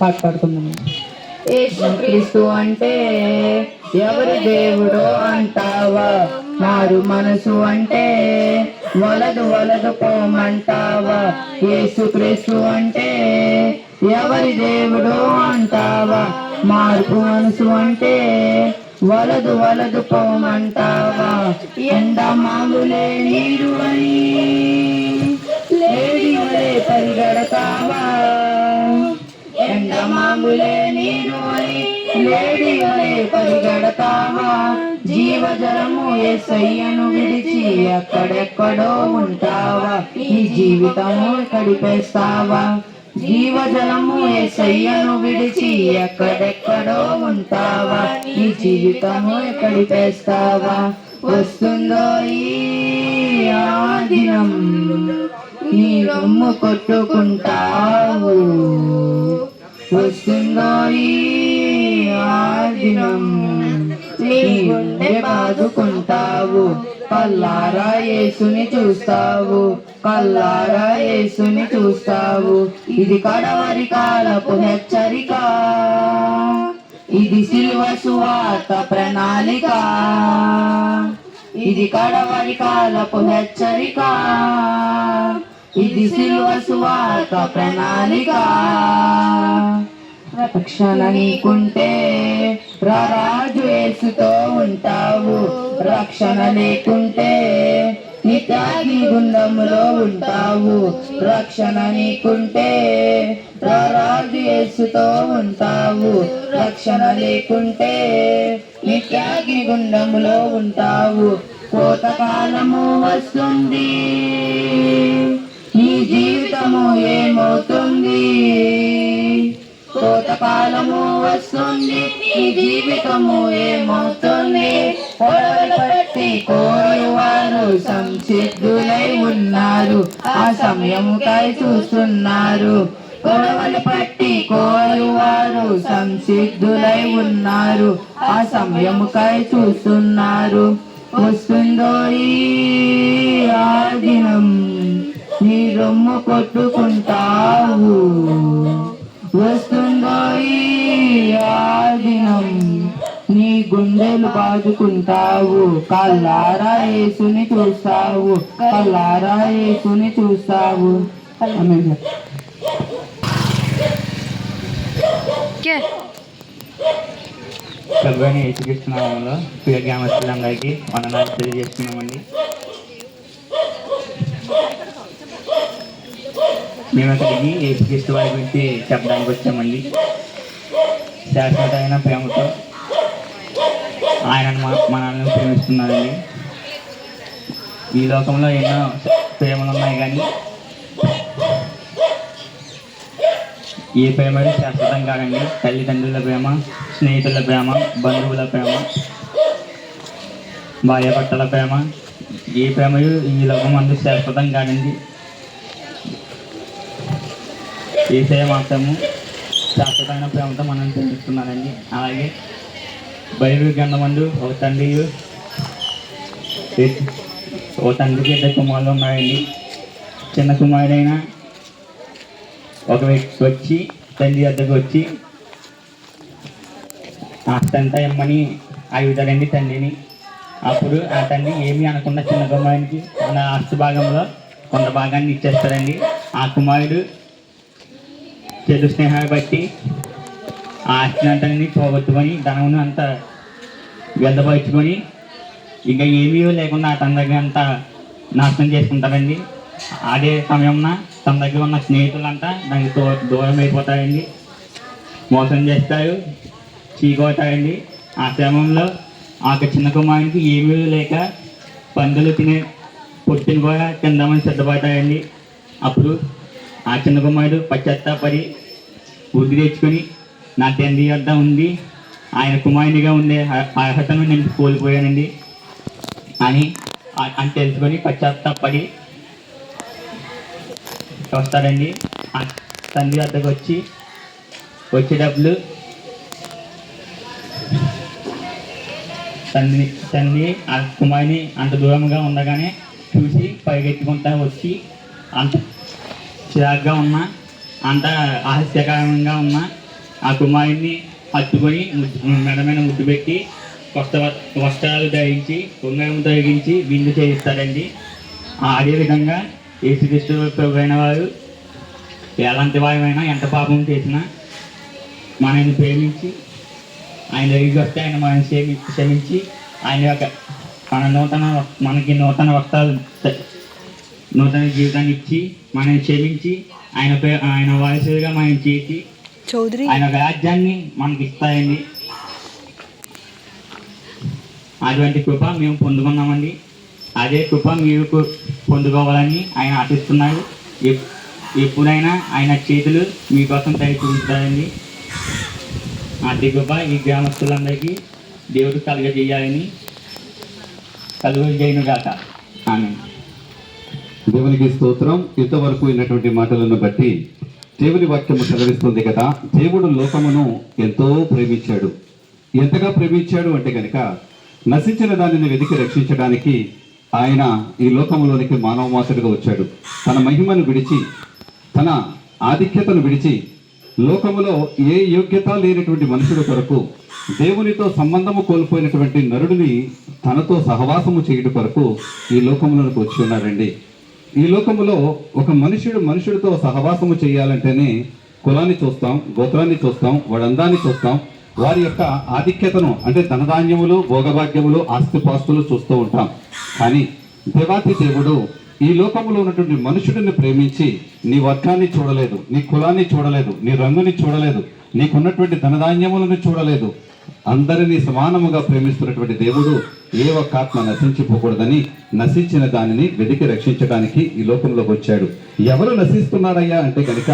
పాట పాడుకుందాం యేసుక్రీస్తు అంటే ఎవరి దేవుడో అంటావా? మారు మనసు అంటే వలదు వలదు పోమంటావా? యేసుక్రీస్తు అంటే ఎవరి దేవుడో అంటావా? మార్పు మనసు అంటే వలదు వలదు పోమంటావా? ఎండ మామూలే నీరు అని ఎండ మామూలే నీరు అని లేడి పరిగెడతావా జీవజలము ఎసయ్యను విడిచి ఎక్కడెక్కడో ఉంటావా? ఈ జీవితము గడిపేస్తావా జీవజలము సయ్యను విడిచి ఎక్కడెక్కడో ఉంటావా? ఈ జీవితము గడిపేస్తావా వస్తుందో ఈ ఆదినం నీ రొమ్ము కొట్టుకుంటావు. వస్తుందో ఈ ఆ దినం. నీ గుండె బాదుకుంటావు. కల్లారా యేసుని చూస్తావు. కల్లారా యేసుని చూస్తావు. ఇది కడవరి కాలపు హెచ్చరిక. ఇది శిల్వ సువార్త ప్రణాళిక. ఇది కడవరి కాలపు హెచ్చరిక. ఇది శిల్వ సువార్త ప్రణాళిక. రక్షణ నీకుంటే రారాజు యేసుతో ఉంటావు. రక్షణ లేకుంటే నిత్యాగ్ని గుండంలో ఉంటావు. రక్షణ నీకుంటే రారాజు యేసుతో ఉంటావు. రక్షణ లేకుంటే నిత్యాగ్ని గుండంలో ఉంటావు. కోతకాలము వస్తుంది. నీ జీవితము ఏమవుతుంది? కోతకాలము వస్తుంది నీ జీవితము ఏమవుతుంది? పొడవలు పట్టి కోరువారు సంసిద్ధులై ఉన్నారు. ఆ సమయముకై చూస్తున్నారు. గొడవలు పట్టి కోరువారు సంసిద్ధులై ఉన్నారు. ఆ సమయముకై చూస్తున్నారు. వస్తుందో ఈ ఆ దినం నీ రొమ్ము కొట్టుకుంటావు. వస్తుందో ఈ ఆ దినం. నీ గుండెలు బాదుకుంటావు. కల్లారా యేసుని చూస్తావు. కల్లారా యేసుని చూస్తావు. ప్రభుని యేసుక్రీస్తునామంలో ప్రియ గ్రామస్తులందరికీ వందనాలు తెలియజేస్తున్నామండి. మేము అక్కడికి యేసుక్రీస్తు వారి గురించి చెప్పడానికి వచ్చామండి. శాశ్వతమైన ప్రేమతో ఆయన మనల్ని ప్రేమిస్తున్నారండి. ఈ లోకంలో ఎన్నో ప్రేమలు ఉన్నాయి కానీ ఏ ప్రేమ శాశ్వతం కాదండి. తల్లిదండ్రుల ప్రేమ స్నేహితుల ప్రేమ బంధువుల ప్రేమ భార్యాభర్తల ప్రేమ ఏ ప్రేమ ఈ లోకం అందు శాశ్వతం కాదండి. ఏసయ మాత్రము శాశ్వతమైన ప్రేమతో మనం తెలుస్తున్నానండి అలాగే బైబిల్ గ్రంథమందు ఒక తండ్రి ఓ తండ్రికి ఇద్దరు కుమారులు ఉన్నాయండి చిన్న కుమారుడైన ఒక వ్యక్తి వచ్చి తండ్రి వద్దకు వచ్చి ఆస్తంతా ఇమ్మని అడుగుతాడండి తండ్రిని. అప్పుడు ఆ తండ్రి ఏమీ అనకుండా చిన్న కుమారునికి తన ఆస్తి భాగంలో కొంత భాగాన్ని ఇచ్చేస్తాడండి. ఆ కుమారుడు చెడు స్నేహాన్ని బట్టి ఆ ఆస్తిని అంతని పోగొట్టుకొని ధనమును అంతా వ్యర్థపరుచుకొని ఇంకా ఏమీ లేకుండా తన దగ్గర అంతా నాశనం చేసుకుంటారండి. అదే సమయంలో తన దగ్గర ఉన్న స్నేహితులంతా దానికి దూ దూరం అయిపోతారండి. మోసం చేస్తారు చీకొడతారండి. ఆ క్రమంలో ఆ యొక్క చిన్న కుమారునికి ఏమీ లేక పందులు తినే పొట్టిని కూడా తిందామని సిద్ధపడతాయండి అప్పుడు ఆ చిన్న కుమారుడు పశ్చాత్తాపడి బుద్ధి తెచ్చుకొని నా తండ్రి వద్ద ఉంది ఆయన కుమారునిగా ఉండే అర్హతను నేను కోల్పోయానండి. అని అని తెలుసుకొని పశ్చాత్తాపడి వస్తాడండి. ఆ తండ్రి వద్దకు వచ్చి వచ్చేటప్పుడు తండ్రి తండ్రి ఆ కుమారుని అంత దూరంగా ఉండగానే చూసి పరిగెత్తుకుంటా వచ్చి అంత చిరాగ్గా ఉన్న అంత ఆహస్యకరంగా ఉన్న ఆ కుమారుడిని హత్తుకొని మెడ మీద ముద్దు పెట్టి కొత్త వ- వస్త్రాలు ధరించి కుంగరం తొలగించి విందు చేయిస్తారండి అదేవిధంగా యేసుక్రీస్తు ప్రభువైన వారు ఎలాంటి వారమైనా ఎంత పాపం చేసినా మనల్ని ప్రేమించి ఆయన దగ్గరికి వస్తే ఆయన మనని క్షమి క్షమించి ఆయన యొక్క మన నూతన మనకి నూతన వస్త్రాలు నూతన జీవితాన్ని ఇచ్చి మనల్ని క్షమించి ఆయన పే- ఆయన వారసులుగా మనం చేసి చౌదరి. ఆయన రాజ్యాన్ని మనకి ఇస్తాయండి. అటువంటి కృప మేము పొందుకున్నామండి. అదే కృప మీరు పొందుకోవాలని ఆయన ఆశిస్తున్నారు ఎప్- ఎప్పుడైనా ఆయన చేతులు మీకోసం తెరిచి ఉంచుతారండి అతి కృప ఈ గ్రామస్తులందరికీ దేవుడు కలుగజేయాలని కలుగజేయను గాక ఆమె దేవునికి స్తోత్రం. ఇంతవరకు విన్నటువంటి మాటలను బట్టి దేవుని వాక్యము సెలవిస్తుంది కదా. దేవుడు లోకమును ఎంతో ప్రేమించాడు. ఎంతగా ప్రేమించాడు అంటే గనుక నశించిన దానిని వెతికి రక్షించడానికి ఆయన ఈ లోకములోనికి మానవ మాతడుగా వచ్చాడు. తన మహిమను విడిచి తన ఆధిక్యతను విడిచి లోకములో ఏ యోగ్యత లేనటువంటి మనుషుల కొరకు దేవునితో సంబంధము కోల్పోయినటువంటి నరుడిని తనతో సహవాసము చేయుట కొరకు ఈ లోకంలోనికి వచ్చి ఉన్నారండి ఈ లోకములో ఒక మనుషుడు మనుషుడితో సహవాసము చేయాలంటేనే కులాన్ని చూస్తాం గోత్రాన్ని చూస్తాం వాడి అందాన్ని చూస్తాం. వారి యొక్క ఆధిక్యతను అంటే ధనధాన్యములు భోగభాగ్యములు ఆస్తిపాస్తులు చూస్తూ ఉంటాం. కానీ దేవాతి దేవుడు ఈ లోకంలో ఉన్నటువంటి మనుషుడిని ప్రేమించి నీ వర్గాన్ని చూడలేదు నీ కులాన్ని చూడలేదు నీ రంగుని చూడలేదు నీకున్నటువంటి ధనధాన్యములను చూడలేదు అందరినీ సమానముగా ప్రేమిస్తున్నటువంటి దేవుడు ఏ ఒక్క ఆత్మ నశించిపోకూడదని నశించిన దానిని వెతికి రక్షించడానికి ఈ లోకంలోకి వచ్చాడు. ఎవరు నశిస్తున్నారయ్యా అంటే కనుక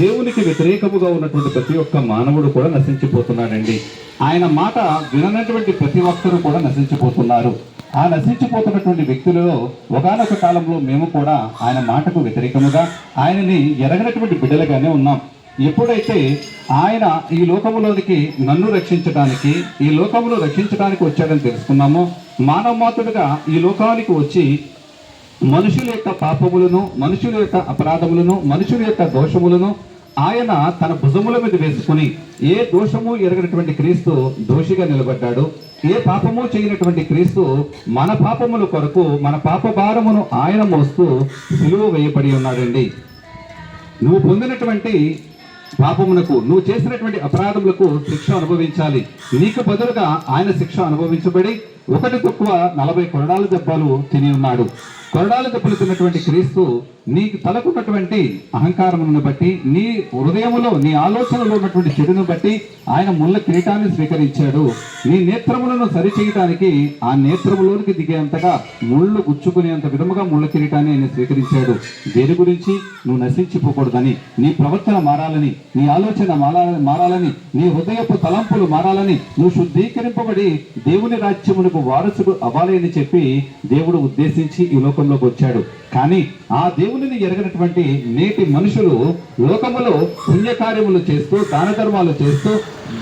దేవునికి వ్యతిరేకముగా ఉన్నటువంటి ప్రతి ఒక్క మానవుడు కూడా నశించిపోతున్నాడండి. ఆయన మాట విననటువంటి ప్రతి ఒక్కరూ కూడా నశించిపోతున్నారు. ఆ నశించిపోతున్నటువంటి వ్యక్తులలో ఒకనొక కాలంలో మేము కూడా ఆయన మాటకు వ్యతిరేకముగా ఆయనని ఎరగనటువంటి బిడ్డలుగానే ఉన్నాం. ఎప్పుడైతే ఆయన ఈ లోకములోనికి నన్ను రక్షించడానికి ఈ లోకమును రక్షించడానికి వచ్చాడని తెలుసుకున్నామో మానవ మాతుడుగా ఈ లోకానికి వచ్చి మనుషుల యొక్క పాపములను మనుషుల యొక్క అపరాధములను మనుషుల యొక్క దోషములను ఆయన తన భుజముల మీద వేసుకుని ఏ దోషము ఎరగినటువంటి క్రీస్తు దోషిగా నిలబడ్డాడు ఏ పాపము చేయనటువంటి క్రీస్తు మన పాపముల కొరకు మన పాప భారమును ఆయన మోస్తూ సిలువ వేయబడి ఉన్నాడండి. నువ్వు పొందినటువంటి పాపమునకు నువ్వు చేసినటువంటి అపరాధములకు శిక్ష అనుభవించాలి. నీకు బదులుగా ఆయన శిక్ష అనుభవించబడి ఒకటి తక్కువ నలభై కొరడాల దెబ్బలు తిని ఉన్నాడు. కొరడాల దెబ్బలు తిన్నటువంటి క్రీస్తు నీకు తలకున్నటువంటి అహంకారమును బట్టి నీ హృదయములో నీ ఆలోచనలో ఉన్నటువంటి చెడును బట్టి ఆయన ముళ్ళ కిరీటాన్ని స్వీకరించాడు. నీ నేత్రములను సరిచేయటానికి ఆ నేత్రములోనికి దిగేంతగా ముళ్ళు గుచ్చుకునేంత విధముగా ముళ్ళ కిరీటాన్ని ఆయన స్వీకరించాడు. దేని గురించి? నువ్వు నశించిపోకూడదని నీ ప్రవర్తన మారాలని నీ ఆలోచన మారాలని నీ హృదయపు తలంపులు మారాలని నువ్వు శుద్ధీకరింపబడి దేవుని రాజ్యమునకు వారసుడు అవ్వాలి అని చెప్పి దేవుడు ఉద్దేశించి ఈ లోకంలోకి వచ్చాడు. కానీ ఆ దేవునిని ఎరగనటువంటి నేటి మనుషులు లోకములో పుణ్యకార్యములు చేస్తూ దాన ధర్మాలు చేస్తూ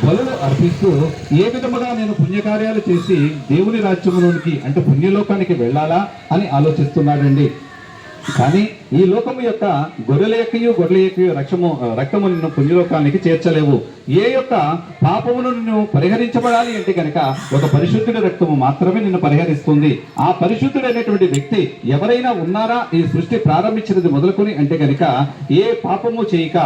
బలులు అర్పిస్తూ ఏ విధముగా నేను పుణ్యకార్యాలు చేసి దేవుని రాజ్యములోనికి అంటే పుణ్యలోకానికి వెళ్ళాలా అని ఆలోచిస్తున్నాడండి. కానీ ఈ లోకము యొక్క గొర్రెల యొక్కయు గొర్రెల యొక్కయు రక్షము రక్తము నిన్ను పుణ్యలోకానికి చేర్చలేవు. ఏ యొక్క పాపమును నిన్ను పరిహరించబడాలి అంటే కనుక ఒక పరిశుద్ధుడి రక్తము మాత్రమే నిన్ను పరిహరిస్తుంది. ఆ పరిశుద్ధుడైనటువంటి వ్యక్తి ఎవరైనా ఉన్నారా? ఈ సృష్టి ప్రారంభించినది మొదలుకొని అంటే కనుక ఏ పాపము చేయక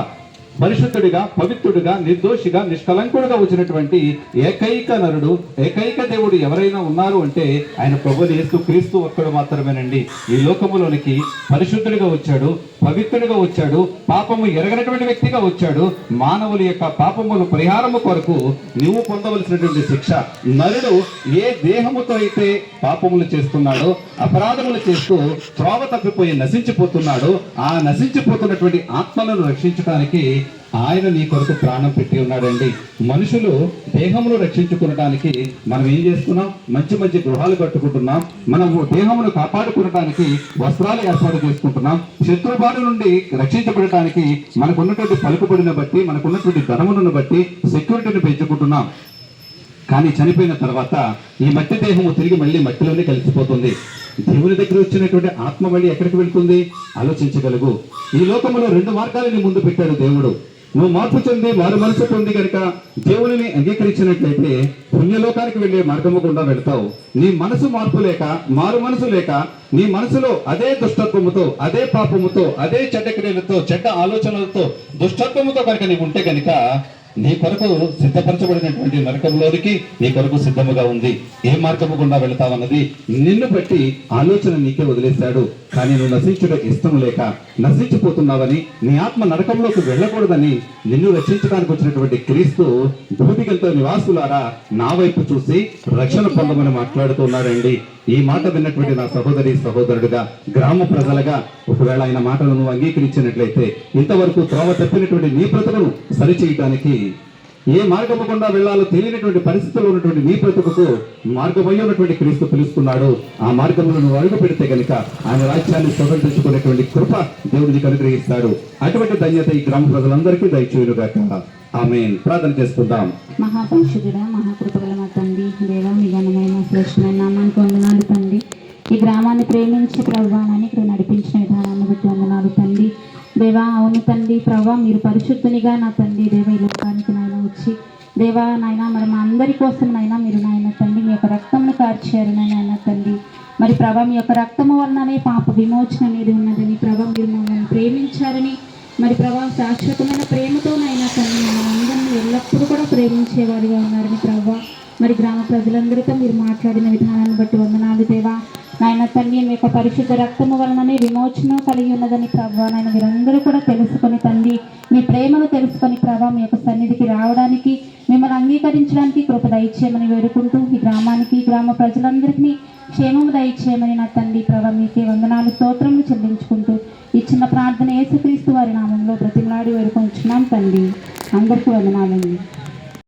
పరిశుద్ధుడిగా పవిత్రుడిగా నిర్దోషిగా నిష్కలంకుడుగా వచ్చినటువంటి ఏకైక నరుడు ఏకైక దేవుడు ఎవరైనా ఉన్నారు అంటే ఆయన ప్రభులు యేసు క్రీస్తు ఒక్కడు మాత్రమేనండి. ఈ లోకములోనికి పరిశుద్ధుడిగా వచ్చాడు పవిత్రుడిగా వచ్చాడు పాపము ఎరగనటువంటి వ్యక్తిగా వచ్చాడు. మానవుల యొక్క పాపములు పరిహారము కొరకు నువ్వు పొందవలసినటువంటి శిక్ష. నరుడు ఏ దేహముతో అయితే పాపములు చేస్తున్నాడో అపరాధములు చేస్తూ త్రోవ తప్పిపోయి నశించిపోతున్నాడో ఆ నశించిపోతున్నటువంటి ఆత్మలను రక్షించడానికి ఆయన నీ కొరకు ప్రాణం పెట్టి ఉన్నాడండి. మనుషులు దేహమును రక్షించుకునడానికి మనం ఏం చేస్తున్నాం మంచి మంచి గృహాలు కట్టుకుంటున్నాం. మనము దేహమును కాపాడుకునడానికి వస్త్రాలు ఏర్పాటు చేసుకుంటున్నాం. శత్రుబాటు నుండి రక్షించబడటానికి మనకున్నటువంటి పలుకుబడిని బట్టి మనకున్నటువంటి ధనమును బట్టి సెక్యూరిటీని పెంచుకుంటున్నాం. కానీ చనిపోయిన తర్వాత ఈ మట్టి దేహము తిరిగి మళ్ళీ మట్టిలోనే కలిసిపోతుంది. దేవుని దగ్గర వచ్చినటువంటి ఆత్మ మళ్ళీ ఎక్కడికి వెళ్తుంది? ఆలోచించగలుగు. ఈ లోకంలో రెండు మార్గాలని ముందు పెట్టాడు దేవుడు. నువ్వు మార్పు చెంది మారు మనసు పొంది కనుక దేవునిని అంగీకరించినట్లయితే పుణ్యలోకానికి వెళ్ళే మార్గము గుండా వెళ్తావు. నీ మనసు మార్పు లేక మారు మనసు లేక నీ మనసులో అదే దుష్టత్వముతో అదే పాపముతో అదే చెడ్డ క్రియలతో చెడ్డ ఆలోచనలతో దుష్టత్వముతో కనుక నీవు ఉంటే కనుక నీ కొరకు సిద్ధపరచబడినటువంటి నరకంలోనికి నీ కొరకు సిద్ధముగా ఉంది. ఏ మార్గము గుండా వెళతావన్నది నిన్ను బట్టి ఆలోచన నీకే వదిలేశాడు. కానీ నువ్వు నశించుట ఇష్టం లేక నశించిపోతున్నావని నీ ఆత్మ నరకంలోకి వెళ్ళకూడదని నిన్ను రక్షించడానికి వచ్చినటువంటి క్రీస్తు భూమికలతో నివాసులారా నా వైపు చూసి రక్షణ పొందమని మాట్లాడుతున్నాడండి. ఈ మాట విన్నటువంటి నా సహోదరి సహోదరుడిగా గ్రామ ప్రజలుగా ఒకవేళ ఆయన మాటలను నువ్వు అంగీకరించినట్లయితే ఇంతవరకు త్రోవ తప్పినటువంటి నీ బ్రతుకును సరిచేయటానికి ఏ మార్గము గుండా వెళ్ళాలో తెలియనటువంటి పరిస్థితుల్లో ఉన్నటువంటి నీ బ్రతుకుకు మార్గమై ఉన్నటువంటి క్రీస్తు పిలుస్తున్నాడు. ఆ మార్గంలో నువ్వు అడుగు పెడితే కనుక ఆయన రాజ్యాన్ని స్వతంత్రించుకునేటువంటి కృప దేవుడు అనుగ్రహిస్తాడు. అటువంటి ధన్యత ఈ గ్రామ ప్రజలందరికీ దయచేయునుగాక. ఆమె ప్రార్థన చేసుకుందాం మహాపరిషుడుడా మహాకృప మీ నామానికి వందనాలు తండ్రి. ఈ గ్రామాన్ని ప్రేమించి ప్రభావాన్ని ఇక్కడ నడిపించిన విధానాన్ని బట్టి వందనాలు తండ్రి. దేవా అవును తండ్రి ప్రభా మీరు పరిశుద్ధునిగా నా తండ్రి దేవ ఈ లోకానికి నాయన వచ్చి దేవా నాయన మరి మా అందరి కోసం నాయన మీరు నాయన తండ్రి మీ యొక్క రక్తంను కార్చారు నాయన తండ్రి. మరి ప్రభా మీ యొక్క రక్తము వలననే పాప విమోచన అనేది ఉన్నదని ప్రభా మీరు మమ్మల్ని ప్రేమించారని మరి ప్రభా శాశ్వతమైన ప్రేమతోనైనా తండ్రి మనందరినీ ఎల్లప్పుడూ కూడా ప్రేమించేవారిగా ఉన్నారని ప్రభా మరి గ్రామ ప్రజలందరితో మీరు మాట్లాడిన విధానాన్ని బట్టి వందనాలు దేవా. నాయన తండ్రి మీ యొక్క పరిశుద్ధ రక్తము వలననే విమోచన కలిగి ఉన్నదని ప్రభా. నాయన మీరందరూ కూడా తెలుసుకొని తండ్రి మీ ప్రేమను తెలుసుకొని ప్రభా మీ యొక్క సన్నిధికి రావడానికి మిమ్మల్ని అంగీకరించడానికి కృప దయచేయమని వేడుకుంటూ ఈ గ్రామానికి గ్రామ ప్రజలందరికీ క్షేమము దయచేయమని నా తండ్రి ప్రభా మీకే వందనాలు స్తోత్రములు చెల్లించుకుంటూ ఈ చిన్న ప్రార్థన యేసుక్రీస్తు వారి నామంలో బ్రతిమలాడి వేడుకొంచున్నాం తండ్రి. అందరికీ వందనాలండి.